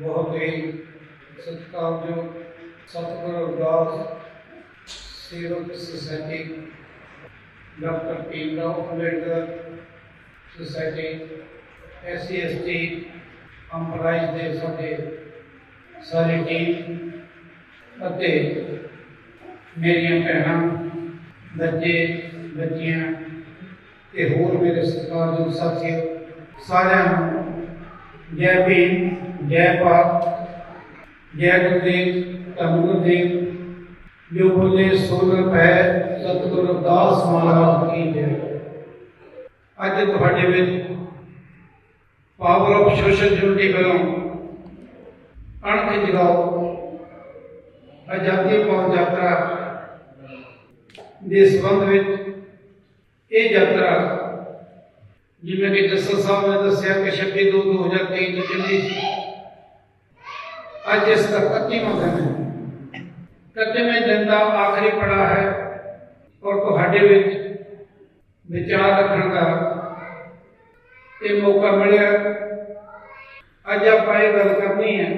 ਬਹੁਤ ਹੀ ਸਤਿਕਾਰਯੋਗ ਸਤਿਗੁਰ ਅਰਦਾਸ, ਸੇਵਕ society, doctor Bhimrao Ambedkar society SC ST employees ਦੇ ਸਾਡੇ ਸਾਰੀ ਟੀਮ ਅਤੇ ਮੇਰੀਆਂ ਭੈਣਾਂ, ਬੱਚੇ, ਬੱਚੀਆਂ ਤੇ ਹੋਰ ਮੇਰੇ ਸਤਿਕਾਰਯੋਗ ਸਾਥੀਓ, ਸਾਰਿਆਂ ਨੂੰ ਜੈ ਭੀਮ। ਜੈ ਭਾਰਤ ਜੈ ਗੁਰਦੇਵ ਧੰਨ ਗੁਰਦੇਵ ਜੋ ਬੋਲੇ ਸੋਨਰ ਪੈ ਸਤਿਗੁਰ ਅਰਦਾਸ ਮਹਾਰਾਜ ਕੀ ਜੈ ਅੱਜ ਤੁਹਾਡੇ ਵਿੱਚ ਪਾਵਰ ਆਫ ਸੋਸ਼ਲ ਯੂਨਿਟੀ ਵੱਲੋਂ ਅਣਖ ਜਗਾਓ ਆਜ਼ਾਦੀ ਪਾਉ ਯਾਤਰਾ ਦੇ ਸੰਬੰਧ ਵਿੱਚ ਇਹ ਯਾਤਰਾ ਜਿਵੇਂ ਕਿ ਜਸਲ ਸਾਹਿਬ ਨੇ ਦੱਸਿਆ ਕਿ 26 ਦੋ 2023 ਨੂੰ ਚੱਲੀ ਸੀ ਅੱਜ ਇਸ ਦਾ 31ਵਾਂ ਦਿਨ ਹੈ 31ਵੇਂ ਦਿਨ ਦਾ ਆਖਰੀ ਪੜਾ ਹੈ ਔਰ ਤੁਹਾਡੇ ਵਿੱਚ ਵਿਚਾਰ ਰੱਖਣ ਦਾ ਇਹ ਮੌਕਾ ਮਿਲਿਆ ਅੱਜ ਆਪਾਂ ਇਹ ਗੱਲ ਕਰਨੀ ਹੈ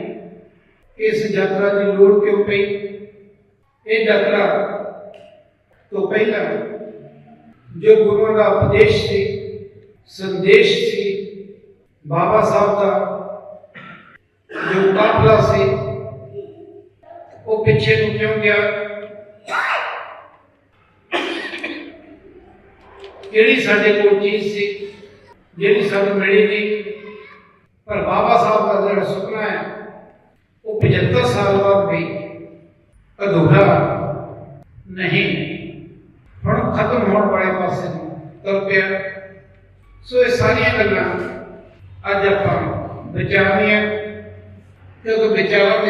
ਕਿ ਇਸ ਯਾਤਰਾ ਦੀ ਲੋੜ ਕਿਉਂ ਪਈ ਇਹ ਯਾਤਰਾ ਤੋਂ ਪਹਿਲਾਂ ਜੋ ਗੁਰੂਆਂ ਦਾ ਉਪਦੇਸ਼ ਸੀ ਸੰਦੇਸ਼ ਸੀ ਬਾਬਾ ਸਾਹਿਬ ਦਾ ਜੋ ਕਾਫਲਾ ਸੀ, ਉਹ ਪਿੱਛੇ ਨੂੰ ਕਿਉਂ ਗਿਆ? ਕਿਹੜੀ ਸਾਡੇ ਕੋਲ ਚੀਜ਼ ਸੀ, ਜਿਹੜੀ ਸਾਨੂੰ ਮਿਲੀ ਨਹੀਂ, ਪਰ ਬਾਬਾ ਸਾਹਿਬ ਦਾ ਜਿਹੜਾ ਸੁਪਨਾ ਹੈ, ਉਹ 75 ਸਾਲ ਬਾਅਦ ਵੀ ਅਧੂਰਾ ਨਹੀਂ। ਹੁਣ ਖਤਮ ਹੋਣ ਵਾਲੇ ਪਾਸੇ ਨੂੰ ਤੁਰ ਪਿਆ। ਸੋ ਇਹ ਸਾਰੀਆਂ ਗੱਲਾਂ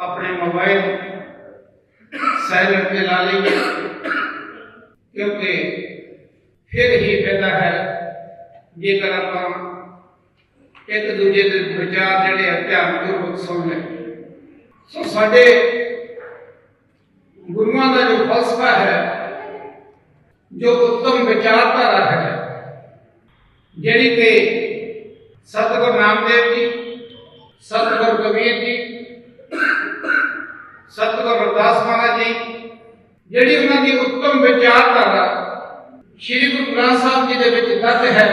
اپنے موبائل سائلنٹ پہ لا لیں گے کیونکہ پھر ہی پیدا ہے جی کر آپ ایک دوجے کے وچار جڑے ہیں دھیان سن لیں سو سڈے گروؤں کا جو فلسفہ ہے، جو اتم وچارتا ہے، جڑی کہ ستگور نام دیو جی ستگور کبیر جی ਸਤਿਗੁਰੂ ਰਵਿਦਾਸ ਮਹਾਰਾਜ ਜੀ, ਜਿਹੜੀ ਉਹਨਾਂ ਦੀ ਉੱਤਮ ਵਿਚਾਰਧਾਰਾ ਸ੍ਰੀ ਗੁਰੂ ਗ੍ਰੰਥ ਸਾਹਿਬ ਜੀ ਦੇ ਵਿੱਚ ਦਰਜ ਹੈ,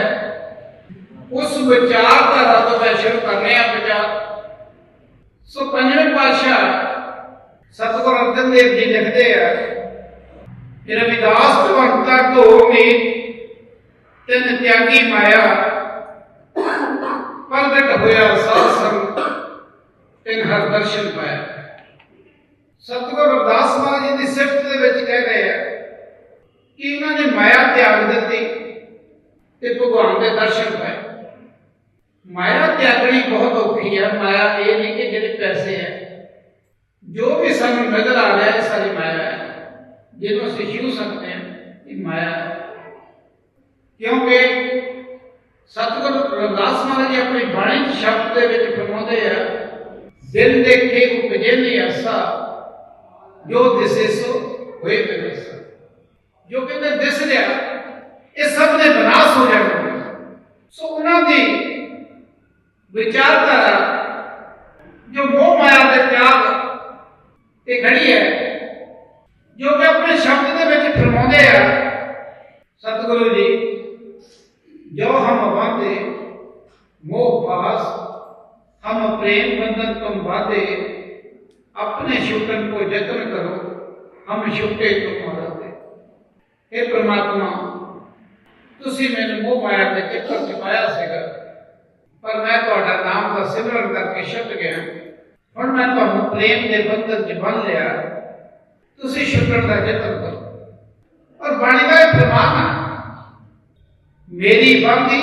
ਉਸ ਵਿਚਾਰਧਾਰਾ ਤੋਂ ਮੈਂ ਸ਼ੁਰੂ ਕਰਨੇ ਆ ਵਿਚਾਰ ਸੋ ਪੰਜਵੇਂ ਪਾਤਸ਼ਾਹ ਸਤਿਗੁਰ ਅਰਜਨ ਦੇਵ ਜੀ ਲਿਖਦੇ ਆ ਕਿ ਰਵਿਦਾਸ ਭਗਵੰਤਾ ਢੋਰ ਨੇ ਤਿੰਨ ਤਿਆਗੀ ਮਾਇਆ, ਪ੍ਰਗਟ ਹੋਇਆ ਸਾਧ ਸੰਗ, ਤਿੰਨ ਹਰ ਦਰਸ਼ਨ ਪਾਇਆ। ਸਤਿਗੁਰ ਰਵਿਦਾਸ ਮਹਾਰਾਜ ਜੀ ਦੀ ਸਿਫਤ ਦੇ ਵਿੱਚ ਕਹਿ ਰਹੇ ਆ ਕਿ ਉਹਨਾਂ ਨੇ ਮਾਇਆ ਤਿਆਗ ਦਿੱਤੀ ਤੇ ਭਗਵਾਨ ਦੇ ਦਰਸ਼ਨ ਪਾਏ ਮਾਇਆ ਤਿਆਗਣੀ ਬਹੁਤ ਔਖੀ ਹੈ ਮਾਇਆ ਇਹ ਨਹੀਂ ਕਿ ਜਿਹੜੇ ਪੈਸੇ ਹੈ ਜੋ ਵੀ ਸਾਨੂੰ ਨਜ਼ਰ ਆ ਰਿਹਾ ਹੈ ਸਾਰੀ ਮਾਇਆ ਹੈ ਜਿਹਨੂੰ ਅਸੀਂ ਛੂ ਸਕਦੇ ਹਾਂ, ਇਹ ਮਾਇਆ ਹੈ ਕਿਉਂਕਿ ਸਤਿਗੁਰੂ ਰਵਿਦਾਸ ਮਹਾਰਾਜ ਜੀ ਆਪਣੀ ਬਾਣੀ ਸ਼ਬਦ ਦੇ ਵਿੱਚ ਫਰਮਾਉਂਦੇ ਆ ਦਿਲ ਦੇਖੇ ਉਪਜੇ ਨਹੀਂ ਐਸਾ ਜੋ ਦਿਸੇ ਸੋ ਹੋਏ ਪਰਮੇਸ਼ਰ ਜੋ ਕਹਿੰਦੇ ਦਿਸ ਰਿਹਾ, ਇਹ ਸਭ ਨੇ ਵਿਨਾਸ਼ ਹੋ ਜਾਣਾ ਸੋ ਉਹਨਾਂ ਦੀ ਵਿਚਾਰਧਾਰਾ, ਜੋ ਮੋਹ ਮਾਇਆ ਦੇ ਤਿਆਗ ਤੇ ਖੜੀ ਹੈ, ਜੋ ਕਿ ਆਪਣੇ ਸ਼ਬਦ ਦੇ ਵਿੱਚ ਫਰਮਾਉਂਦੇ ਆ, ਸਤਿਗੁਰੂ ਜੀ, ਜੋ ਹਮ ਬਾਤੇ ਮੋਹ ਪਾਸ ਹਮ ਪ੍ਰੇਮ ਬੰਧਨ ਤੋਂ ਬਾਤੇ اپنے کو جتن کرو، ہم شکے تمہارا دے اے پرماتما چپر چپایا نام کا سمرن کر کے چھٹ گیا۔ بن لیا۔ شکر کا جتن کرو۔ اور بن گیا پرماتما۔ میری باندھی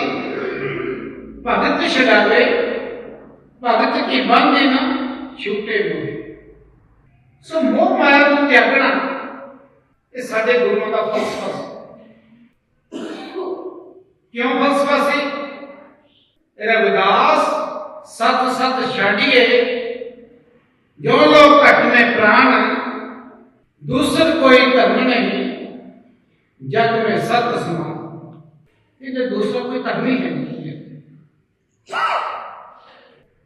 شکا لے نا چھوٹے ہوئے۔ سو موہ مار تیاگنا یہ سارے گروسفا سا فلسفہ اداس ست ست چڈیے جو لوگ اٹھ میں پرا دوسر کو جد میں ست سمان یہ دوسرا کوئی ترم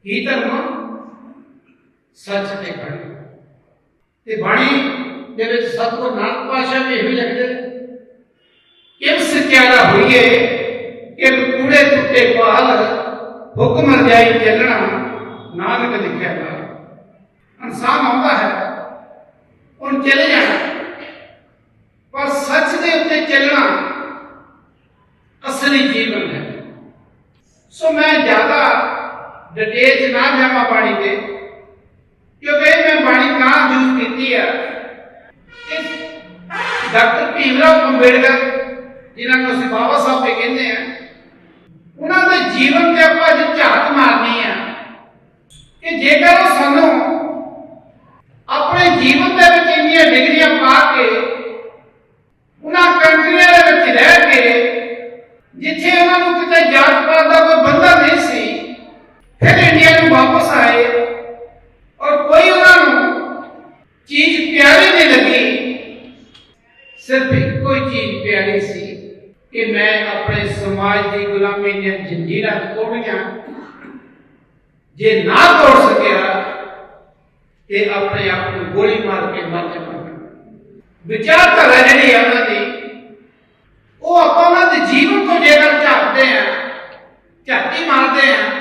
ہی سچ سے پڑھ ਤੇ ਬਾਣੀ ਦੇ ਵਿੱਚ ਸਤਿਗੁਰ ਨਾਨਕ ਪਾਸ਼ਾ ਵੀ ਇਹੋ ਲਿਖਦੇ ਕਿਮ ਸਤਿਆਰਾ ਹੋਈਏ ਕਿ ਕੂੜੇ ਟੁੱਟੇ ਪਾਲ ਹੁਕਮ ਰਜਾਈ ਚੱਲਣਾ, ਨਾਨਕ ਲਿਖਿਆ ਹੈ ਇਨਸਾਨ ਆਉਂਦਾ ਹੈ, ਉਹਨ ਚਲੇ ਜਾਣਾ। ਪਰ ਸੱਚ ਦੇ ਉੱਤੇ ਚੱਲਣਾ ਅਸਲੀ ਜੀਵਨ ਹੈ। ਸੋ ਮੈਂ ਜ਼ਿਆਦਾ ਡਿਟੇਲ ਚ ਨਾ ਜਾਵਾਂ ਬਾਣੀ ਤੇ। ਕਿਉਂਕਿ ਇਹ ਮੈਂ ਬਾਣੀ ਤਾਂ ਯੂਜ਼ ਕੀਤੀ ਆ। ਇਸ ਡਾਕਟਰ ਭੀਮਰਾਵ ਅੰਬੇਡਕਰ, ਜਿਨ੍ਹਾਂ ਨੂੰ ਅਸੀਂ ਬਾਬਾ ਸਾਹਿਬ ਵੀ ਕਹਿੰਦੇ ਆ, ਉਹਨਾਂ ਦੇ ਜੀਵਨ ਤੇ ਆਪਾਂ ਅੱਜ ਝਾਤ ਮਾਰਨੀ ਆ ਕਿ ਜੇਕਰ ਉਹ ਸਾਨੂੰ ਆਪਣੇ ਜੀਵਨ ਦੇ ਵਿੱਚ ਇੰਨੀਆਂ ਡਿਗਰੀਆਂ ਪਾ ਕੇ, ਉਹਨਾਂ ਕੰਟਰੀਆਂ ਦੇ ਵਿੱਚ ਰਹਿ ਕੇ, ਜਿੱਥੇ ਉਹਨਾਂ ਨੂੰ ਕਿਤੇ ਜਾਤ ਪਾਤ ਦਾ ਕੋਈ ਬੰਦਾ ਨਹੀਂ ਸੀ, ਫਿਰ ਇੰਡੀਆ ਨੂੰ ਵਾਪਸ ਆਏ ਔਰ ਕੋਈ ਉਹਨਾਂ ਨੂੰ ਚੀਜ਼ ਪਿਆਰੀ ਨਹੀਂ ਲੱਗੀ ਸਿਰਫ ਇੱਕੋ ਹੀ ਚੀਜ਼ ਪਿਆਰੀ ਸੀ ਕਿ ਮੈਂ ਆਪਣੇ ਸਮਾਜ ਦੀ ਗੁਲਾਮੀ ਦੀਆਂ ਜੰਜੀਰਾਂ ਤੋੜੀਆਂ। ਜੇ ਨਾ ਤੋੜ ਸਕਿਆ ਤੇ ਆਪਣੇ ਆਪ ਨੂੰ ਗੋਲੀ ਮਾਰ ਕੇ ਮਰ ਜਾਵਾਂਗਾ ਵਿਚਾਰਧਾਰਾ ਜਿਹੜੀ ਹੈ ਉਹਨਾਂ ਦੀ। ਉਹ ਆਪਾਂ ਉਹਨਾਂ ਦੇ ਜੀਵਨ ਤੋਂ ਜੇਕਰ ਝਾਕਦੇ ਆ ਝਾਤੀ ਮਾਰਦੇ ਆ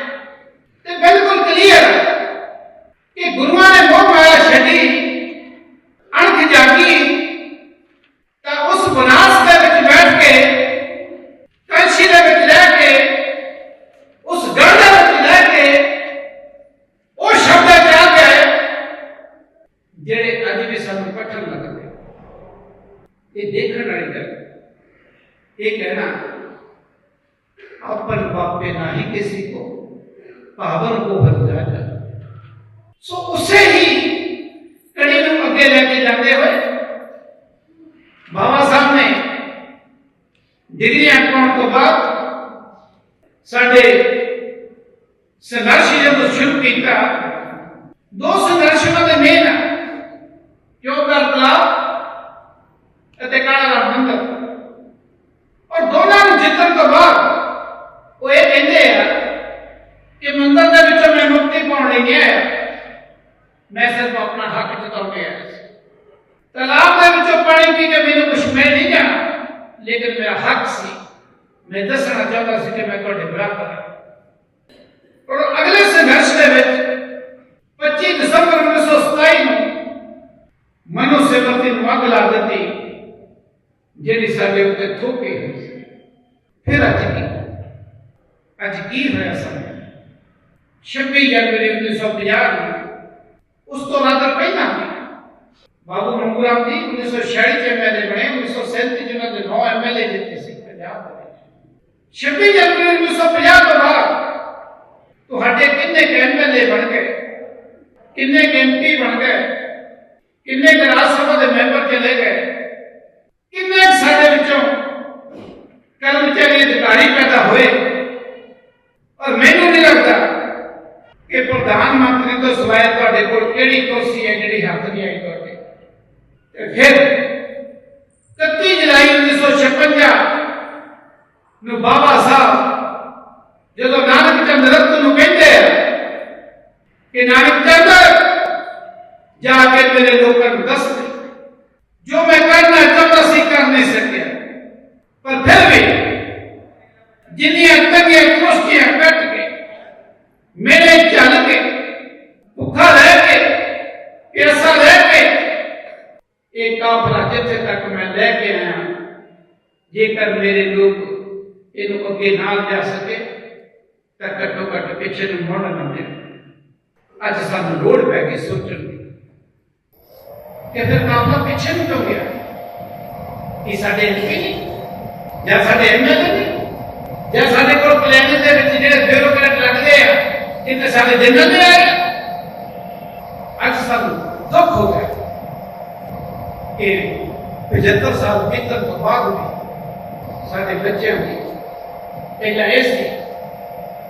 ਡਿਗਰੀਆਂ ਪਾਉਣ ਤੋਂ ਬਾਅਦ ਸਾਡੇ ਸੰਘਰਸ਼ ਜਦੋਂ ਸ਼ੁਰੂ ਕੀਤਾ, ਦੋ ਸੰਘਰਸ਼ਾਂ ਉਹਨਾਂ ਦੇ ਮੇਨ ਕਿਉਂ ਕਰਤਲਾ ਅਤੇ ਕਾਲਾ ਰਾਮ ਮੰਦਰ ਔਰ ਦੋਨਾਂ ਨੂੰ ਜਿੱਤਣ ਤੋਂ ਬਾਅਦ ਉਹ ਇਹ ਕਹਿੰਦੇ ਆ ਕਿ ਮੰਦਰ ਦੇ ਵਿੱਚੋਂ ਮੈਂ ਮੁਕਤੀ ਪਾਉਣ ਲਈ ਗਿਆ ਮੈਂ ਸਿਰਫ ਆਪਣਾ ਹੱਕ ਜਤਾਉਣ ਗਿਆ لیکن میں حق سی، میں دسنا چاہتا سی کہ میں کوئی ڈبرا کرا اور اگلے سنگھرش کے پچی دسمبر انیس سو ستائی میں منو سیوتی اگ لا دیتی جی سارے اتنے تھوکے ہوئی سی۔ پھر اج کی؟ اج کی ہوا سمجھ؟ چھبی جنوری انیس سو پناہ اس تو نہ پہلے بابو رنگو رام جی انیس سو چھیالیس ایم ایل اے بنے انیس سو سینتیس میں جو نو ایم ایل اے جیتے سی پنجاب چھبیس جنوری انیس سو پنجاب کے بعد تو ہٹے کنے کے ایم ایل اے بن گئے کن کے ایم پی بن گئے کنے کے راج سبھا کے ممبر چلے گئے Again, ਤਾਂ ਘੱਟੋ ਘੱਟ ਪਿੱਛੇ ਨੂੰ ਮੁੜਨ ਨਾ ਦੇ। ਅੱਜ ਸਾਨੂੰ ਲੋੜ ਪੈ ਗਈ ਸੋਚਣ ਦੀ। ਕਿ ਫਿਰ ਕਾਫਲਾ ਪਿੱਛੇ ਨੂੰ ਕਿਉਂ ਗਿਆ? ਇਹ ਸਾਡੇ ਐਮਪੀ ਨਹੀਂ ਜਾਂ ਸਾਡੇ ਐਮਐਲਏ ਨਹੀਂ ਜਾਂ ਸਾਡੇ ਕੋਲ ਪਲਾਨ ਦੇ ਵਿੱਚ ਜਿਹੜੇ ਬਿਊਰੋਕਰੇਟ ਲੱਗਦੇ ਆ ਕਿਤੇ ਸਾਡੇ ਦਿਨ ਨਹੀਂ ਆਏ ਸਾਨੂੰ ਦੁੱਖ ਹੋ ਗਿਆ। ਇਹ 75 ਸਾਲ ਬੀਤਣ ਤੋਂ ਬਾਅਦ ਵੀ ਸਾਡੇ ਬੱਚਿਆਂ ਦੀ ਪਹਿਲਾਂ ਇਹ ਸੀ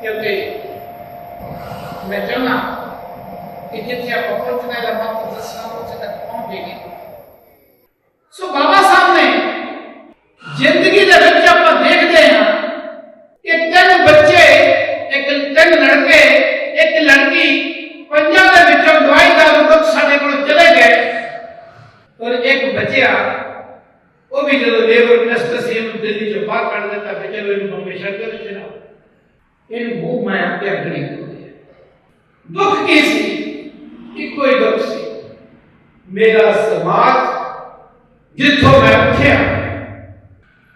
Porque Medina کہ جن سے آپ اپروچ کریں گے آپ کو دس سالوں سے تک پہنچیں گے سو بابا صاحب نے زندگی کے بچے آپ دیکھتے ہیں کہ تین بچے ایک تین لڑکے ایک لڑکی پنجاب کے بچوں دوائی کا لوگ سارے کو چلے گئے اور ایک بچیا وہ بھی جب لیبر منسٹر سی دلی جو باہر کر دیتا بچے بمبئی شکر ਇਹਨੂੰ ਮੂੰਹ ਮਾਇਆ ਤੇ ਅਗੜੀ ਕਰਦੇ ਆ ਦੁੱਖ ਕੀ ਸੀ ਇੱਕੋ ਹੀ ਦੁੱਖ ਸੀ ਮੇਰਾ ਸਮਾਜ ਜਿੱਥੋਂ ਮੈਂ ਉੱਠਿਆ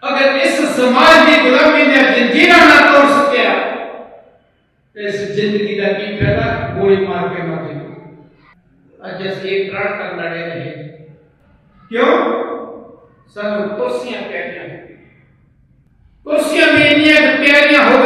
ਅਗਰ ਇਸ ਸਮਾਜ ਦੀ ਗੁਲਾਮੀ ਦੀਆਂ ਜੰਜੀਰਾਂ ਨਾ ਤੋੜ ਸਕਿਆ ਤੇ ਇਸ ਜ਼ਿੰਦਗੀ ਦਾ ਕੀ ਫਾਇਦਾ ਗੋਲੀ ਮਾਰ ਕੇ ਮਰ ਜਾਓ ਅੱਜ ਅਸੀਂ ਇਹ ਪ੍ਰਾਣ ਕਰ ਲੜੇ ਰਹੇ ਕਿਉਂ ਸਾਨੂੰ ਕੁਰਸੀਆਂ ਪਿਆਰੀਆਂ ਹੋ ਗਈਆਂ। ਕੁਰਸੀਆਂ ਵੀ ਇੰਨੀਆਂ ਕੁ ਪਿਆਰੀਆਂ ਹੋ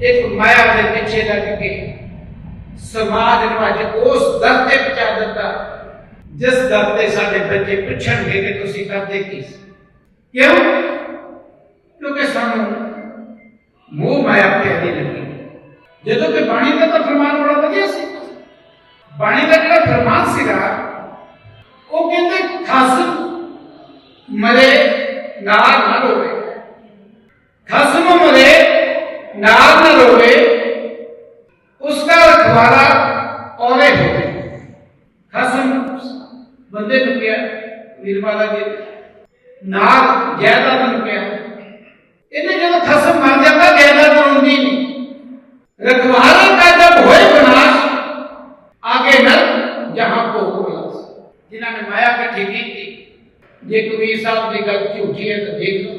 ایک مایا دے پیچھے لگ کے سماج نواج اس در تے پہنچا دیتا۔ جس در تے سارے بچے پوچھن گے کہ تسی کرتے کی؟ کیوں؟ کیونکہ سانو منہ مایا پیاری لگی۔ جدو کہ بانی کا تو فرمان بڑا بڑا سی۔ بانی کا جڑا فرمان سی رہا وہ کہتے خاص مرے نار نہ ہوئے خاص مرے آگ نہ روکے اس کا دوبارہ اورج ہو گئے۔ خاص بندے نکیا گیا نرمالا جی ناگ جائیداد نکیا انہیں جب خسم مار جاتا جائیداد بنتی نہیں۔ رکھوارے کا جب ہوئے بناش آگے نر جہاں کو ہو بلاس جنہوں نے مایا کا ٹھیکی کی یہ کبیر صاحب کی گل جھوٹی ہے تو دیکھ لو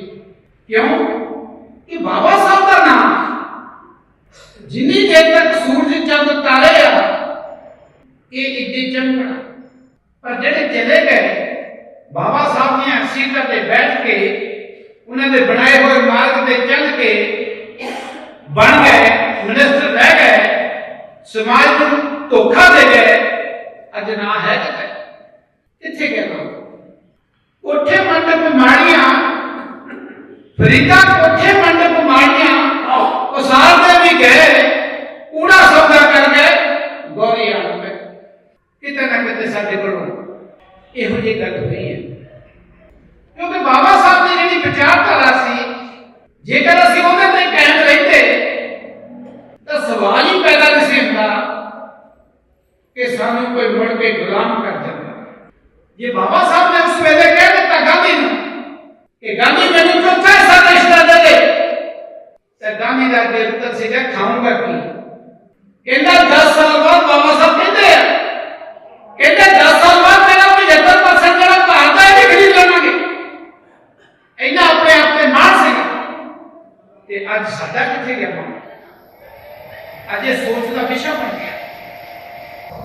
کیوں؟ ਜੰਗ ਲੜਾ ਪਰ ਜਿਹੜੇ ਚਲੇ ਗਏ, ਬਾਬਾ ਸਾਹਿਬ ਦੀਆਂ ਅਸੀਤਾਂ ਤੇ ਬੈਠ ਕੇ, ਉਹਨਾਂ ਦੇ ਬਣਾਏ ਹੋਏ ਮਾਰਗ ਤੇ ਚੱਲ ਕੇ ਬਣ ਗਏ, ਮਿਨਿਸਟਰ ਰਹਿ ਗਏ, ਸਮਾਜ ਨੂੰ ਧੋਖਾ ਦੇ ਗਏ ਅੱਜ ਨਾ ਹੈ ਕਿੱਥੇ ਗਿਆ ਕੋਠੇ ਮੰਡਪ ਮਾੜੀਆਂ, ਫਰੀਦਾ ਕੋਠੇ ਅੱਜ ਸਾਡਾ ਕਿੱਥੇ ਗਿਆ ਮਾਣ ਅੱਜ ਇਹ ਸੋਚ ਦਾ ਵਿਸ਼ਾ ਬਣ ਗਿਆ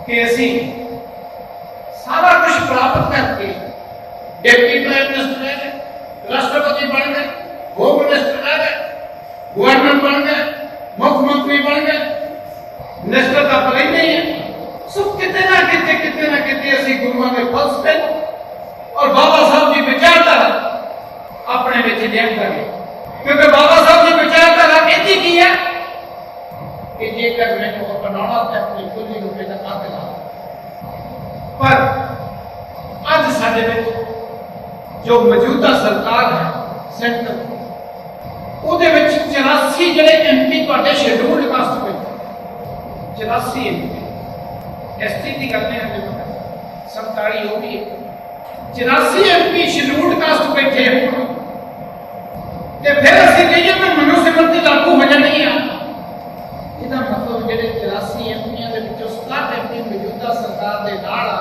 ਕਿ ਅਸੀਂ ਸਾਰਾ ਕੁਝ ਪ੍ਰਾਪਤ ਕਰਕੇ ਡਿਪਟੀ ਪ੍ਰਾਈਮ ਮਿਨਿਸਟਰ ਰਹਿ ਗਏ ਰਾਸ਼ਟਰਪਤੀ ਬਣ ਗਏ ਹੋਮ ਮਿਨਿਸਟਰ ਰਹਿ ਗਏ ਗਵਰਨਰ ਬਣ ਗਏ ਮੁੱਖ ਮੰਤਰੀ ਬਣ ਗਏ ਮਿਨਿਸਟਰ ਤਾਂ ਪਤਾ ਹੀ ਨਹੀਂ ਹੈ ਸੋ ਕਿਤੇ ਨਾ ਕਿਤੇ ਕਿਤੇ ਨਾ ਕਿਤੇ ਅਸੀਂ ਗੁਰੂਆਂ ਦੇ ਫਲਸਫੇ ਔਰ ਬਾਬਾ ਸਾਹਿਬ ਦੀ ਵਿਚਾਰਧਾਰਾ ਆਪਣੇ ਵਿੱਚ ਲਿਆਂਦਾ ਹੈ ਕਿਉਂਕਿ ਬਾਬਾ کہ جے کر میں کو اپنانا تے اپنی خودی روپے پیدا قاتل ہاں پر آج ساڈے میں جو موجودہ سرکار ہے، سینٹر او دے وچ 84 جڑے ایم پی تواڈے شیڈول واسطے پے 84 ایم پی ایس ٹی دی گل نہیں ہے 47 ہو گئی چوراسی ایم پی شیڈول کاسٹ بیٹھے ہیں تے پھر اسی کہیے کہ منو سمرتی لاگو ہو جانی ہے ہاں۔ ਇਹਦਾ ਮਤਲਬ ਜਿਹੜੇ 84 ਐਮਪੀਆਂ ਦੇ ਵਿੱਚੋਂ 67 ਐਮਪੀ ਮੌਜੂਦਾ ਸਰਕਾਰ ਦੇ ਨਾਲ ਆ,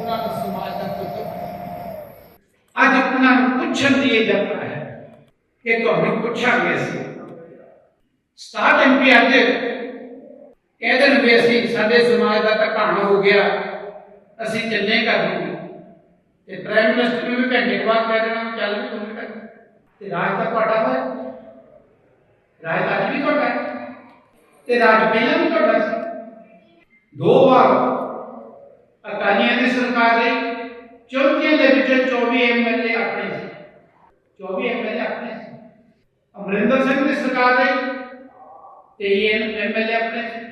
ਉਹਨਾਂ ਨੂੰ ਸਮਾਜ ਦਾ ਕੋਈ ਦੁੱਖ ਅੱਜ ਉਹਨਾਂ ਨੂੰ ਪੁੱਛਣ ਦੀ ਇਹ ਯਤਨ ਹੈ ਕਿ ਤੁਹਾਨੂੰ ਪੁੱਛਾਂਗੇ ਅਸੀਂ। 67 ਐਮਪੀ ਅੱਜ ਕਹਿੰਦੇ ਨੇ ਵੀ ਅਸੀਂ, ਸਾਡੇ ਸਮਾਜ ਦਾ ਤਾਂ ਘਾਣ ਹੋ ਗਿਆ। ਅਸੀਂ ਚੱਲੇ ਕਰ ਲੂਗੇ ਤੇ ਪ੍ਰਾਈਮ ਮਿਨਿਸਟਰ ਨੂੰ ਵੀ ਘੰਟੇ ਬਾਅਦ ਕਹਿ ਦੇਣਾ ਵੀ ਚੱਲ ਵੀ ਤੂੰ ਤੇ ਰਾਜ ਤਾਂ ਤੁਹਾਡਾ ਵਾ। ਰਾਜ ਤਾਂ ਅੱਜ ਵੀ ਤੁਹਾਡਾ ਹੈ। ਤੇ ਰਾਜ ਪਹਿਲਾਂ ਵੀ ਤੁਹਾਡਾ ਸੀ ਦੋ ਵਾਰ ਅਕਾਲੀਆਂ ਦੀ ਸਰਕਾਰ ਰਹੀ ਚੌਥੀਆਂ ਦੇ ਵਿੱਚ 24 ਐਮਐਲਏ ਆਪਣੇ ਸੀ 24 ਐਮਐਲਏ ਆਪਣੇ ਸੀ ਅਮਰਿੰਦਰ ਸਿੰਘ ਦੀ ਸਰਕਾਰ ਰਹੀ ਤੇ ਇਹ ਐਮਐਲਏ ਆਪਣੇ ਸੀ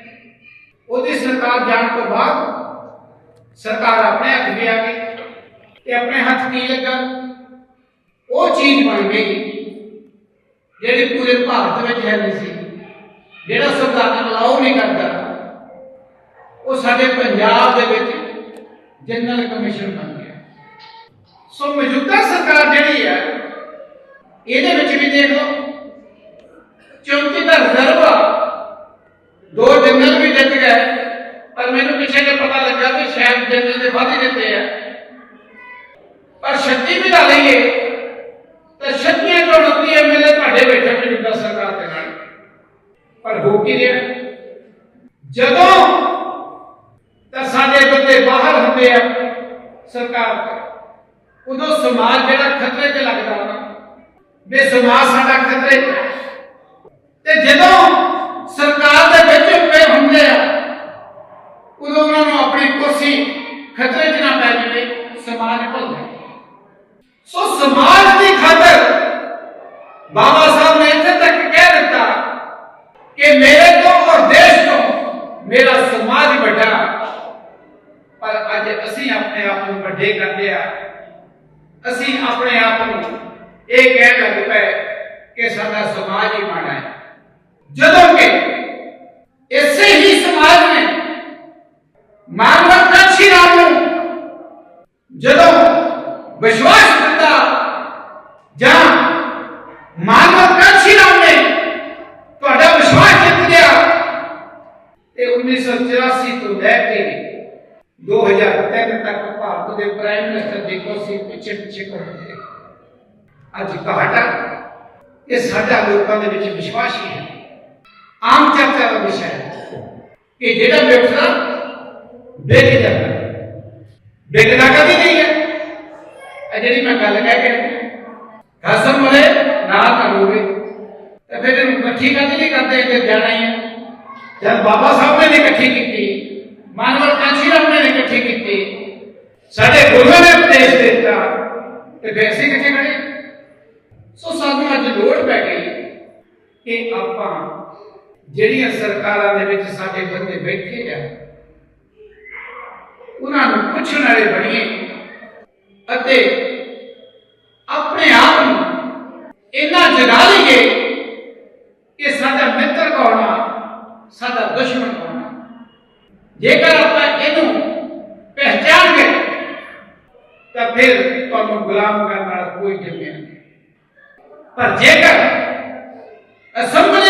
ਉਹਦੀ ਸਰਕਾਰ ਜਾਣ ਤੋਂ ਬਾਅਦ ਸਰਕਾਰ ਆਪਣੇ ਹੱਥ ਵੀ ਆ ਗਈ ਤੇ ਆਪਣੇ ਹੱਥ ਕੀ ਲੱਗਾ ਉਹ ਚੀਜ਼ ਬਣ ਗਈ ਜਿਹੜੀ ਪੂਰੇ ਭਾਰਤ ਵਿੱਚ ਹੈ ਨਹੀਂ ਸੀ ਜਿਹੜਾ ਸੰਵਿਧਾਨ ਅਲਾਉ ਨਹੀਂ ਕਰਦਾ, ਉਹ ਸਾਡੇ ਪੰਜਾਬ ਦੇ ਵਿੱਚ ਜਨਰਲ ਕਮਿਸ਼ਨ ਬਣ ਗਿਆ। ਸੋ ਮੌਜੂਦਾ ਸਰਕਾਰ ਜਿਹੜੀ ਹੈ, ਇਹਦੇ ਵਿੱਚ ਵੀ ਦੇਖ ਲਓ ਚੌਂਤੀ ਦਾ ਰਿਜ਼ਰਵ ਦੋ ਜਨਰਲ ਵੀ ਜਿੱਤ ਗਏ, ਪਰ ਮੈਨੂੰ ਪਿੱਛੇ ਜੇ ਪਤਾ ਲੱਗਾ ਕਿ ਸ਼ਾਇਦ ਜਨਰਲ ਦੇ ਵਾਧੇ ਦਿੱਤੇ ਆ। ਪਰ 36 ਵੀ ਲਾ ਲਈਏ ਤਾਂ 36 ਤੋਂ 29 ਐਮਐਲਏ ਤੁਹਾਡੇ ਬੈਠੇ ਮੌਜੂਦਾ ਸਰਕਾਰ ਦੇ ਨਾਲ ਪਰ ਹੋ ਕੀ ਰਿਹਾ? ਜਦੋਂ ਤਾਂ ਸਾਡੇ ਬੰਦੇ ਬਾਹਰ ਹੁੰਦੇ ਆ, ਸਰਕਾਰ ਤੋਂ। ਉਦੋਂ ਸਮਾਜ ਜਿਹੜਾ ਖਤਰੇ 'ਚ ਲੱਗਦਾ ਨਾ ਵੀ ਸਮਾਜ ਸਾਡਾ ਖਤਰੇ 'ਚ ਤੇ ਜਦੋਂ ਸਰਕਾਰ ਦੇ ਵਿੱਚ ਪਏ ਹੁੰਦੇ ਆ, ਉਦੋਂ ਉਹਨਾਂ ਨੂੰ ਆਪਣੀ ਕੁਰਸੀ ਖਤਰੇ 'ਚ ਨਾ ਪੈ ਜਾਵੇ, ਸਮਾਜ ਭੁੱਲ ਜਾਏ ਸੋ ਸਮਾਜ ਦੀ ਖਾਤਰ ਬਾਬਾ ਸਾਹਿਬ ਨੇ ਇੱਥੇ ਤੱਕ ਕਹਿ ਦਿੱਤਾ ਕਿ ਮੇਰੇ ਤੋਂ ਔਰ ਦੇਸ਼ ਤੋਂ ਮੇਰਾ ਸਮਾਜ ਵੱਡਾ। ਪਰ ਅੱਜ ਅਸੀਂ ਆਪਣੇ ਆਪ ਨੂੰ ਵੱਡੇ ਕਰਦੇ ਆ। ਅਸੀਂ ਆਪਣੇ ਆਪ ਨੂੰ ਇਹ ਕਹਿਣ ਲੱਗ ਪਏ ਕਿ ਸਾਡਾ ਸਮਾਜ ਹੀ ਮਾੜਾ ਹੈ। ਜਦੋਂ ਕਿ ਇਸੇ انیس سو تو لے کے دو ہزار تین تک بھارت کے پرائم منسٹر سی پیچھے پیچھے کرتے اج گھاٹا یہ لوگوں کے وشواس ہی ہے۔ عام چرچا کا وشا ہے۔ کہ جہاں بھی نہیں ہے۔ جی میں گل کہہ کے نہ کرو گے تو پھر نہیں کرتے کہ جانا ہی ہے۔ ਜਦ ਬਾਬਾ ਸਾਹਿਬ ਨੇ ਇਕੱਠੀ ਕੀਤੀ ਮਾਨਵਰ ਕਾਂਸ਼ੀ ਰਾਮ ਨੇ ਇਕੱਠੀ ਕੀਤੀ, ਸਾਡੇ ਗੁਰੂਆਂ ਨੇ ਉਪਦੇਸ਼ ਦਿੱਤਾ ਤੇ ਵੈਸੇ ਕਿੱਥੇ ਖੜੇ ਸੋ ਸਾਨੂੰ ਅੱਜ ਲੋੜ ਪੈ ਗਈ ਕਿ ਆਪਾਂ ਜਿਹੜੀਆਂ ਸਰਕਾਰਾਂ ਦੇ ਵਿੱਚ ਸਾਡੇ ਬੰਦੇ ਬੈਠੇ ਆ, ਉਹਨਾਂ ਨੂੰ ਪੁੱਛਣ ਵਾਲੇ ਬਣੀਏ ਅਤੇ ਆਪਣੇ ਆਪ ਨੂੰ ਇੰਨਾ ਜਗਾ ਲਈਏ। પર જે કર સંપૂર્ણ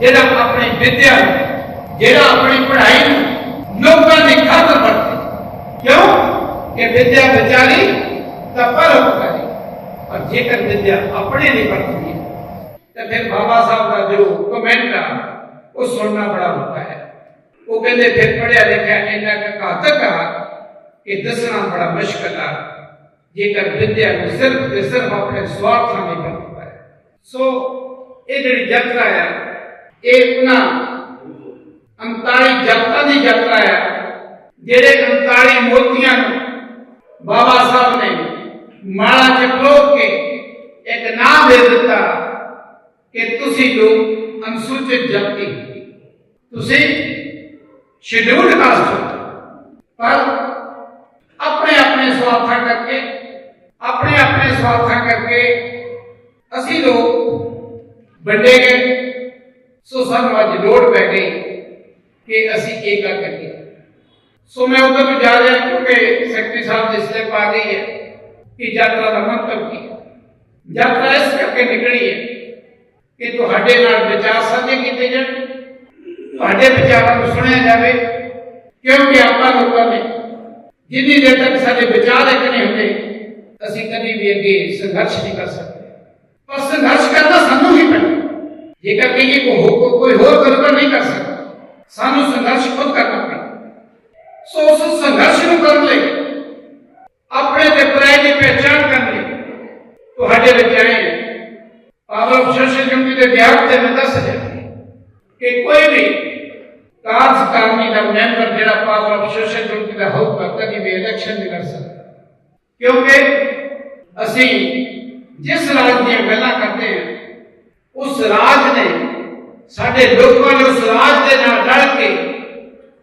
ਜਿਹੜਾ ਆਪਣੀ ਵਿਦਿਆ ਜਿਹੜਾ ਆਪਣੀ ਪੜ੍ਹਾਈ ਲੋਕਾਂ ਦੀ ਖਾਤਰ ਵਰਤੇ ਕਿਉਂ? ਕਿ ਵਿਦਿਆ ਵਿਚਾਰੀ ਤਾਂ ਪਰਉਪਕਾਰੀ ਪਰ ਜੇਕਰ ਵਿਦਿਆ ਆਪਣੇ ਲਈ ਵਰਤਦੀ ਹੈ, ਤਾਂ ਫਿਰ ਬਾਬਾ ਸਾਹਿਬ ਦਾ ਜੋ ਕਮੈਂਟ ਆ, ਉਹ ਸੁਣਨਾ ਬੜਾ ਹੁੰਦਾ ਹੈ। ਉਹ ਕਹਿੰਦੇ ਫਿਰ ਪੜਿਆ ਲਿਖਿਆ ਇੰਨਾ ਕੁ ਘਾਤਕ ਆ ਕਿ ਦੱਸਣਾ ਬੜਾ ਮੁਸ਼ਕਲ ਆ। ਜੇਕਰ ਵਿਦਿਆ ਨੂੰ ਸਿਰਫ ਤੇ ਸਿਰਫ ਆਪਣੇ ਸਵਾਰਥਾਂ ਲਈ ਵਰਤਦਾ ਹੈ ਸੋ ਇਹ ਜਿਹੜੀ ਯਾਤਰਾ ਹੈ ਇਹ ਉਹਨਾਂ 39 ਜਗਤਾਂ ਦੀ ਯਾਤਰਾ ਆ ਜਿਹੜੇ 39 ਮੋਤੀਆਂ ਨੂੰ ਬਾਬਾ ਸਾਹਿਬ ਨੇ ਮਾਲਾ ਚ ਪਰੋ ਕੇ ਇੱਕ ਨਾਮ ਦੇ ਦਿੱਤਾ ਕਿ ਤੁਸੀਂ ਲੋਕ ਅਨੁਸੂਚਿਤ ਜਾਤੀ ਤੁਸੀਂ ਸ਼ਡਿਊਲਡ ਕਾਸਟ ਹੋ ਪਰ ਆਪਣੇ ਆਪਣੇ ਸਵਾਰਥਾਂ ਕਰਕੇ ਆਪਣੇ ਆਪਣੇ ਸਵਾਰਥਾਂ ਕਰਕੇ ਅਸੀਂ ਲੋਕ ਵੰਡੇ ਗਏ ਸੋ ਸਾਨੂੰ ਅੱਜ ਲੋੜ ਪੈ ਗਈ ਕਿ ਅਸੀਂ ਇਹ ਗੱਲ ਕਰੀਏ ਸੋ ਮੈਂ ਉਧਰ ਨੂੰ ਜਾ ਰਿਹਾ ਕਿਉਂਕਿ ਸੈਕਟਰੀ ਸਾਹਿਬ ਦੀ ਸਲਿੱਪ ਆ ਗਈ ਹੈ ਕਿ ਯਾਤਰਾ ਦਾ ਮੰਤਵ ਕੀ ਹੈ ਯਾਤਰਾ ਇਸ ਕਰਕੇ ਨਿਕਲੀ ਹੈ ਕਿ ਤੁਹਾਡੇ ਨਾਲ ਵਿਚਾਰ ਸਾਂਝੇ ਕੀਤੇ ਜਾਣ ਤੁਹਾਡੇ ਵਿਚਾਰਾਂ ਨੂੰ ਸੁਣਿਆ ਜਾਵੇ ਕਿਉਂਕਿ ਆਪਾਂ ਲੋਕਾਂ ਨੇ ਜਿੰਨੀ ਦੇਰ ਤੱਕ ਸਾਡੇ ਵਿਚਾਰ ਇੱਕ ਨਹੀਂ ਹੁੰਦੇ ਅਸੀਂ ਕਦੀ ਵੀ ਅੱਗੇ ਸੰਘਰਸ਼ ਨਹੀਂ ਕਰ ਸਕਦੇ ਪਰ ਸੰਘਰਸ਼ ਕਰਨਾ ਸਾਨੂੰ ਹੀ جیکر کر کو ہو کو کوئی ہو گڑبڑ نہیں کر سکتا سانو سنگھرش خود کرنا پڑتا سو اس سنگھرش نو کر لے اپنے تے پرائے دی پہچان لے تو ہڈے وچ گے پاور آف سوشل ڈیوٹی دے بیان تے میں دس دیا کہ کوئی بھی کارز کرنی دا ممبر جڑا پاور آف سوشل ڈیوٹی دا ہو کرتا کہ بھی الیکشن نہیں کر سکتا کیونکہ اسی جس راج دی گلاں کرتے ہیں اس راج نے سارے لوگوں نے اس راج کے نال رل کے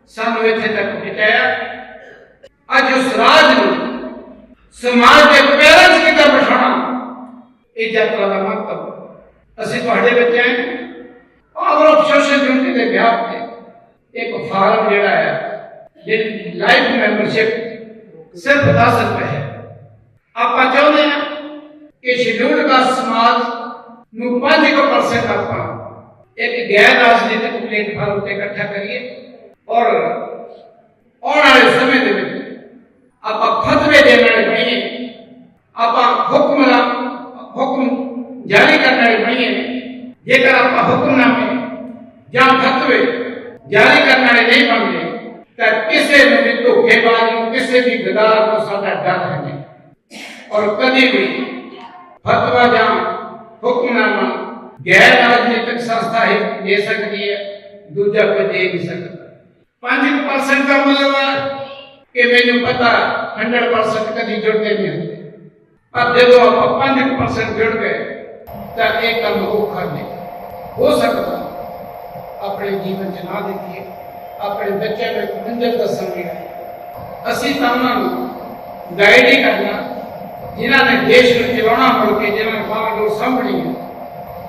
سانو اتنے تک پہنچایا۔ اج اس راج نے سماج کے پیرنٹس کی طرف بٹھانا؟ یہ یاترا کا مقصد اسی تھوڑے بچے ہیں۔ اور آپ سوشل ڈیوٹی کے بیاپ کے ایک فارم جڑا ہے جن لائف ممبرشپ صرف دس روپئے غیر راجنیتک پلیٹ فارم پہ اکٹھا کریے۔ ਦੇ ਸਕਦੀ ਹੈ, ਦੂਜਾ ਕੋਈ ਦੇ ਨਹੀਂ ਸਕਦਾ। 5% ਦਾ ਮਤਲਬ ਹੈ ਕਿ ਮੈਨੂੰ ਪਤਾ 100% ਕਦੀ ਜੁੜਦੇ ਨਹੀਂ ਹੁੰਦੇ। ਪਰ ਜਦੋਂ ਆਪਾਂ 5% ਜੁੜ ਗਏ, ਤਾਂ ਇਹ ਕੰਮ ਔਖਾ ਨਹੀਂ। ਹੋ ਸਕਦਾ ਆਪਣੇ ਜੀਵਨ 'ਚ ਨਾ ਦੇਖੀਏ, ਆਪਣੇ ਬੱਚਿਆਂ ਨੂੰ ਇੱਕ ਮੰਜ਼ਿਲ ਦੱਸਾਂਗੇ ਅਸੀਂ ਤਾਂ ਉਹਨਾਂ ਨੂੰ ਗਾਈਡ ਹੀ ਕਰਨਾ, ਜਿਨ੍ਹਾਂ ਨੇ ਦੇਸ਼ ਨੂੰ ਚਲਾਉਣਾ ਮੁੜ ਕੇ ਜਿਨ੍ਹਾਂ ਨੇ ਬਾਹਰ ਲੋਕ ਸਾਂਭਣੀ ਹੈ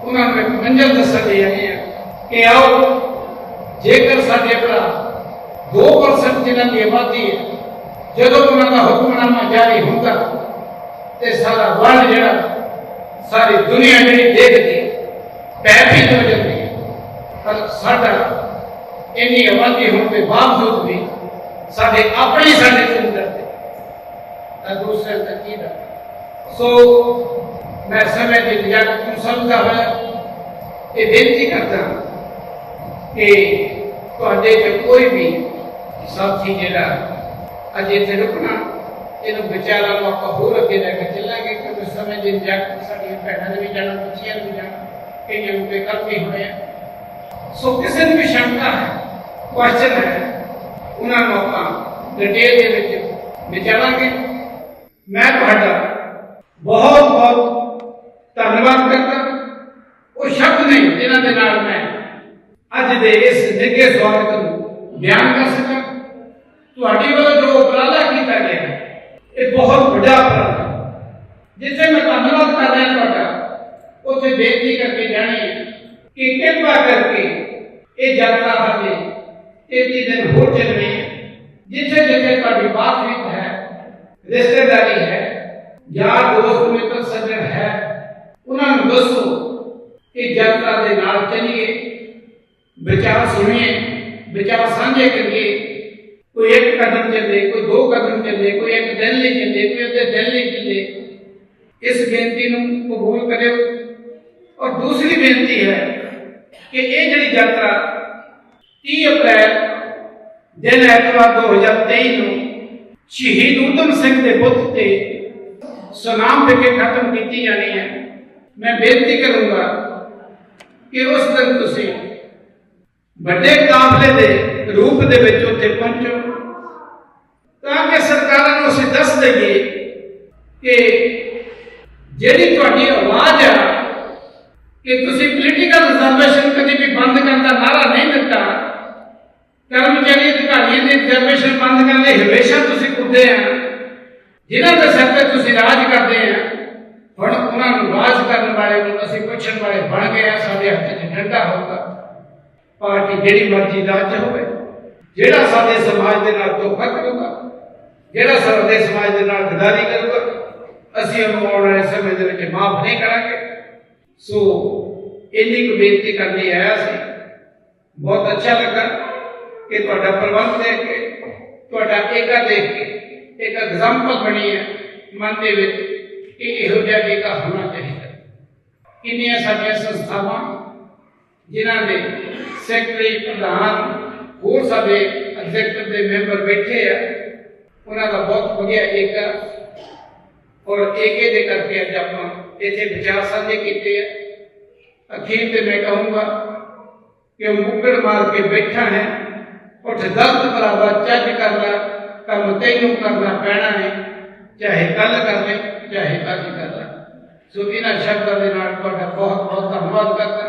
ਉਹਨਾਂ ਨੂੰ ਇੱਕ ਮੰਜ਼ਿਲ ਦੱਸਣ ਲਈ ਆਏ ਆ। ਕਿ ਆਓ, ਜੇਕਰ ਸਾਡੇ ਭਰਾ 2% ਜਿਹਨਾਂ ਦੀ ਆਬਾਦੀ ਹੈ, ਜਦੋਂ ਉਹਨਾਂ ਦਾ ਹੁਕਮਨਾਮਾ ਜਾਰੀ ਹੁੰਦਾ, ਤੇ ਸਾਰਾ ਵਰਲਡ ਜਿਹੜਾ, ਸਾਰੀ ਦੁਨੀਆ ਜਿਹੜੀ ਦੇਖਦੀ ਪੈਪੀ ਹੋ ਜਾਂਦੀ ਪਰ ਸਾਡਾ ਇੰਨੀ ਆਬਾਦੀ ਹੋਣ ਦੇ ਬਾਵਜੂਦ ਵੀ ਸਾਡੇ ਆਪਣੇ ਸਾਡੇ ਤੋਂ ਡਰਦੇ। ਤਾਂ ਦੂਸਰੇ ਦਾ ਕੀ ਸੋ ਮੈਂ ਸਮੇਂ ਦੀ ਲਿਆਕਤ ਨੂੰ ਸਮਝਦਾ ਹੋਇਆ ਇਹ ਬੇਨਤੀ ਕਰਦਾ ਹਾਂ ਕਿ ਤੁਹਾਡੇ ਚ ਕੋਈ ਵੀ ਸਾਥੀ ਜਿਹੜਾ ਅਜੇ ਇੱਥੇ ਰੁਕਣਾ, ਇਹਨੂੰ ਵਿਚਾਰਾਂ ਨੂੰ ਆਪਾਂ ਹੋਰ ਅੱਗੇ ਲੈ ਕੇ ਚੱਲਾਂਗੇ, ਕਿਉਂਕਿ ਸਮੇਂ ਦੇ ਜੱਟ ਸਾਡੀਆਂ ਭੈਣਾਂ ਨੇ ਵੀ ਜਾਣਾ, ਬੱਚਿਆਂ ਨੂੰ ਵੀ ਜਾਣਾ, ਕਈਆਂ ਨੂੰ ਤੇ ਕੰਮ ਨਹੀਂ ਹੋਇਆ। ਸੋ ਕਿਸੇ ਨੂੰ ਵੀ ਸ਼ੰਕਾ ਹੈ ਕੁਐਸਚਨ ਹੈ, ਉਹਨਾਂ ਨੂੰ ਆਪਾਂ ਡਿਟੇਲ ਦੇ ਵਿੱਚ ਵਿਚਾਰਾਂਗੇ। ਮੈਂ ਤੁਹਾਡਾ ਬਹੁਤ ਬਹੁਤ ਧੰਨਵਾਦ ਕਰਦਾ। ਉਹ ਸ਼ਬਦ ਨਹੀਂ, ਜਿਨ੍ਹਾਂ ਦੇ ਨਾਲ ਮੈਂ ਅੱਜ ਦੇ ਇਸ ਨਿੱਘੇ ਸਵਾਗਤ ਨੂੰ ਬਿਆਨ ਕਰ ਸਕਾਂ। ਤੁਹਾਡੀ ਵੱਲੋਂ ਜੋ ਉਪਰਾਲਾ ਕੀਤਾ ਗਿਆ ਇਹ ਬਹੁਤ ਵੱਡਾ ਉਪਰਾਲਾ ਜਿੱਥੇ ਮੈਂ ਧੰਨਵਾਦ ਕਰ ਰਿਹਾ ਤੁਹਾਡਾ, ਉੱਥੇ ਬੇਨਤੀ ਕਰਕੇ ਜਾਣੀ ਹੈ ਕਿ ਕਿਰਪਾ ਕਰਕੇ ਇਹ ਯਾਤਰਾ ਹਾਲੇ 33 ਦਿਨ ਹੋਰ ਚੱਲਣੀ ਹੈ। ਜਿੱਥੇ ਜਿੱਥੇ ਤੁਹਾਡੀ ਬਾਤਚੀਤ ਹੈ, ਰਿਸ਼ਤੇਦਾਰੀ ਹੈ, ਯਾਰ ਦੋਸਤ ਮਿੱਤਰ ਸੱਜਣ ਹੈ, ਉਹਨਾਂ ਨੂੰ ਦੱਸੋ ਕਿ ਯਾਤਰਾ ਦੇ ਨਾਲ ਚੱਲੀਏ। ਵਿਚਾਰ ਸੁਣੀਏ, ਵਿਚਾਰ ਸਾਂਝੇ ਕਰੀਏ। ਕੋਈ ਇੱਕ ਕਦਮ ਚੱਲੇ, ਕੋਈ ਦੋ ਕਦਮ ਚੱਲੇ, ਕੋਈ ਇੱਕ ਦਿਨ ਲਈ ਚੱਲੇ, ਕੋਈ ਅੱਧੇ ਦਿਨ ਲਈ ਚੱਲੇ। ਇਸ ਬੇਨਤੀ ਨੂੰ ਕਬੂਲ ਕਰਿਓ। ਔਰ ਦੂਸਰੀ ਬੇਨਤੀ ਹੈ ਕਿ ਇਹ ਜਿਹੜੀ ਯਾਤਰਾ 30 ਅਪ੍ਰੈਲ, ਦਿਨ ਐਤਵਾਰ 2023 ਨੂੰ ਸ਼ਹੀਦ ਊਧਮ ਸਿੰਘ ਦੇ ਬੁੱਤ ਤੇ ਸੁਨਾਮ ਵਿਖੇ ਖਤਮ ਕੀਤੀ ਜਾਣੀ ਹੈ। ਮੈਂ ਬੇਨਤੀ ਕਰੂੰਗਾ ਕਿ ਉਸ ਦਿਨ ਤੁਸੀਂ ਵੱਡੇ ਕਾਫਲੇ ਦੇ ਰੂਪ ਦੇ ਵਿੱਚ ਉੱਥੇ ਪਹੁੰਚੋ। ਤਾਂ ਕਿ ਸਰਕਾਰਾਂ ਨੂੰ ਅਸੀਂ ਦੱਸ ਦਈਏ ਕਿ ਜਿਹੜੀ ਤੁਹਾਡੀ ਆਵਾਜ਼ ਆ, ਕਿ ਤੁਸੀਂ ਪੋਲੀਟੀਕਲ ਰਿਜ਼ਰਵੇਸ਼ਨ ਕਦੇ ਵੀ ਬੰਦ ਕਰਨ ਦਾ ਨਾਰਾ ਨਹੀਂ ਦਿੱਤਾ ਕਰਮਚਾਰੀ ਅਧਿਕਾਰੀਆਂ ਦੀ ਰਿਜ਼ਰਵੇਸ਼ਨ ਬੰਦ ਕਰਨ ਲਈ ਹਮੇਸ਼ਾ ਤੁਸੀਂ ਕੁੱਦੇ ਆ, ਜਿਨ੍ਹਾਂ ਦੇ ਸਿਰ ਤੇ ਤੁਸੀਂ ਰਾਜ ਕਰਦੇ ਆ, ਹੁਣ ਉਹਨਾਂ ਨੂੰ ਰਾਜ ਕਰਨ ਵਾਲੇ ਨੂੰ ਅਸੀਂ ਪੁੱਛਣ ਵਾਲੇ ਬਣ ਗਏ ਆ, ਸਾਡੇ ਹੱਥ 'ਚ ਡੰਡਾ ਹੋਊਗਾ। ਪਾਰਟੀ ਜਿਹੜੀ ਮਰਜ਼ੀ ਦਾ ਚ ਹੋਵੇ, ਜਿਹੜਾ ਸਾਡੇ ਸਮਾਜ ਦੇ ਨਾਲ ਧੋਖਾ ਕਰੂਗਾ, ਜਿਹੜਾ ਸਾਡੇ ਸਮਾਜ ਦੇ ਨਾਲ ਗਦਾਰੀ ਕਰੂਗਾ, ਅਸੀਂ ਉਹਨੂੰ ਆਉਣ ਵਾਲੇ ਸਮੇਂ ਦੇ ਵਿੱਚ ਮਾਫ ਨਹੀਂ ਕਰਾਂਗੇ। ਸੋ ਇੰਨੀ ਕੁ ਬੇਨਤੀ ਕਰਨੀ ਆਇਆ ਸੀ ਬਹੁਤ ਅੱਛਾ ਲੱਗਾ ਕਿ ਤੁਹਾਡਾ ਪ੍ਰਬੰਧ ਦੇਖ ਕੇ, ਤੁਹਾਡਾ ਏਕਾ ਦੇਖ ਕੇ, ਇੱਕ ਐਗਜ਼ਾਮਪਲ ਬਣੀ ਹੈ ਮਨ ਦੇ ਵਿੱਚ ਕਿ ਇਹੋ ਜਿਹਾ ਏਕਾ ਹੋਣਾ ਚਾਹੀਦਾ। ਕਿੰਨੀਆਂ ਸਾਡੀਆਂ ਸੰਸਥਾਵਾਂ ਜਿਨ੍ਹਾਂ ਦੇ ਸੈਕਟਰੀ ਪ੍ਰਧਾਨ ਹੋਰ ਸਾਡੇ ਐਗਜ਼ੈਕਟਿਵ ਦੇ ਮੈਂਬਰ ਬੈਠੇ ਆ ਉਹਨਾਂ ਦਾ ਬਹੁਤ ਵਧੀਆ ਏਕਾ ਔਰ ਏਕੇ ਦੇ ਕਰਕੇ ਅੱਜ ਆਪਾਂ ਇੱਥੇ ਵਿਚਾਰ ਸਾਂਝੇ ਕੀਤੇ ਆ ਅਖੀਰ ਤੇ ਮੈਂ ਕਹੂੰਗਾ ਕਿ ਉਹ ਮੁੱਕੜ ਮਾਰ ਕੇ ਬੈਠਾ ਹੈ ਉੱਠ ਦਰਦ ਭਰਾਵਾ ਚੱਜ ਕਰ ਲੈ ਕੰਮ ਤੈਨੂੰ ਕਰਨਾ ਪੈਣਾ ਹੈ ਚਾਹੇ ਕੱਲ ਕਰ ਲੈ ਚਾਹੇ ਅੱਜ ਕਰ ਲੈ ਸੋ ਇਹਨਾਂ ਸ਼ਬਦਾਂ ਦੇ ਨਾਲ ਤੁਹਾਡਾ ਬਹੁਤ ਬਹੁਤ ਧੰਨਵਾਦ ਕਰਦਾ